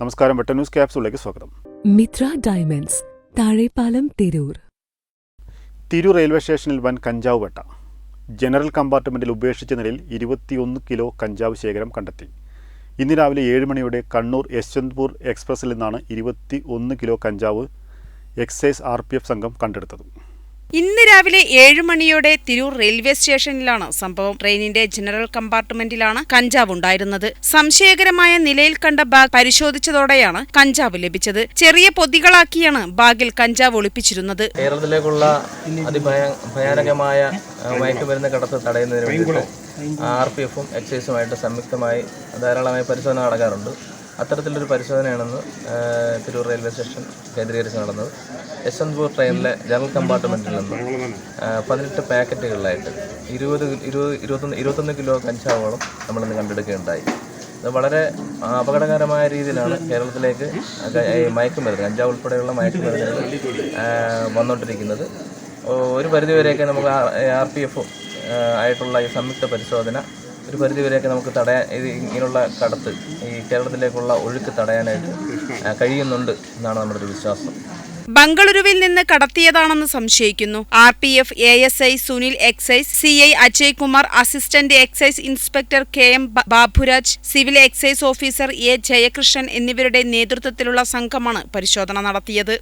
നമസ്കാരം. വെട്ട ന്യൂസ് ക്യാപ്സിലേക്ക് സ്വാഗതം. മിത്ര ഡയമണ്ട്സ് താഴെപ്പാലം തിരൂർ. തിരൂർ റെയിൽവേ സ്റ്റേഷനിൽ വൻ കഞ്ചാവ് വെട്ട. ജനറൽ കമ്പാർട്ട്മെന്റിൽ ഉപേക്ഷിച്ച നിലയിൽ ഇരുപത്തിയൊന്ന് കിലോ കഞ്ചാവ് ശേഖരം കണ്ടെത്തി. ഇന്ന് രാവിലെ ഏഴ് മണിയോടെ കണ്ണൂർ യശ്വന്ത്പൂർ എക്സ്പ്രസിൽ നിന്നാണ് ഇരുപത്തി ഒന്ന് കിലോ കഞ്ചാവ് എക്സൈസ് ആർ പി എഫ് സംഘം കണ്ടെടുത്തത്. ഇന്ന് രാവിലെ ഏഴ് മണിയോടെ തിരൂർ റെയിൽവേ സ്റ്റേഷനിലാണ് സംഭവം. ട്രെയിനിന്റെ ജനറൽ കമ്പാർട്ട്മെന്റിലാണ് കഞ്ചാവ് ഉണ്ടായിരുന്നത്. സംശയകരമായ നിലയിൽ കണ്ട ബാഗ് പരിശോധിച്ചതോടെയാണ് കഞ്ചാവ് ലഭിച്ചത്. ചെറിയ പൊതികളാക്കിയാണ് ബാഗിൽ കഞ്ചാവ് ഒളിപ്പിച്ചിരുന്നത്. കേരളത്തിലേക്കുള്ള അതിഭയ ഭയാനകമായ ആ, മയക്കുമരുന്ന് കടത്ത് തടയുന്നതിന് വേണ്ടിയിട്ട് ആർ പി എഫും എക്സൈസുമായിട്ട് സംയുക്തമായി ധാരാളമായി പരിശോധന നടക്കാറുണ്ട്. അത്തരത്തിലൊരു പരിശോധനയാണെന്ന് തിരൂർ റെയിൽവേ സ്റ്റേഷൻ കേന്ദ്രീകരിച്ച് നടന്നത്. യശ്വന്ത്പൂർ ട്രെയിനിലെ ജനറൽ കമ്പാർട്ട്മെന്റിൽ നിന്ന് പതിനെട്ട് പാക്കറ്റുകളിലായിട്ട് ഇരുപത് ഇരുപത് ഇരുപത്തൊന്ന് ഇരുപത്തൊന്ന് കിലോ കഞ്ചാവോളം നമ്മളിന്ന് കണ്ടെടുക്കുകയുണ്ടായി. ഇത് വളരെ അപകടകരമായ രീതിയിലാണ് കേരളത്തിലേക്ക് മയക്കുമരുന്ന് കഞ്ചാവ് ഉൾപ്പെടെയുള്ള മയക്കുമരുന്നുകൾ വന്നുകൊണ്ടിരിക്കുന്നത് ഒരു പരിധിവരെയൊക്കെ നമുക്ക് ആർ പി എഫും ആയിട്ടുള്ള ഈ സംയുക്ത പരിശോധന ഒരു പരിധിവരെയൊക്കെ നമുക്ക് തടയാൻ ഇത് ഇങ്ങനെയുള്ള കടത്ത് ഈ കേരളത്തിലേക്കുള്ള ഒഴുക്ക് തടയാനായിട്ട് കഴിയുന്നുണ്ട് എന്നാണ് നമ്മുടെ ഒരു വിശ്വാസം. ബംഗളൂരുവിൽ നിന്ന് കടത്തിയതാണെന്ന് സംശയിക്കുന്നു. R P F A S I Sunil excise C I Ajay Kumar assistant excise inspector K M Baburaj civil excise officer A Jayakrishnan എന്നിവരുടെ നേതൃത്വത്തിലുള്ള സംഘമാണ് പരിശോധന നടത്തിയത്.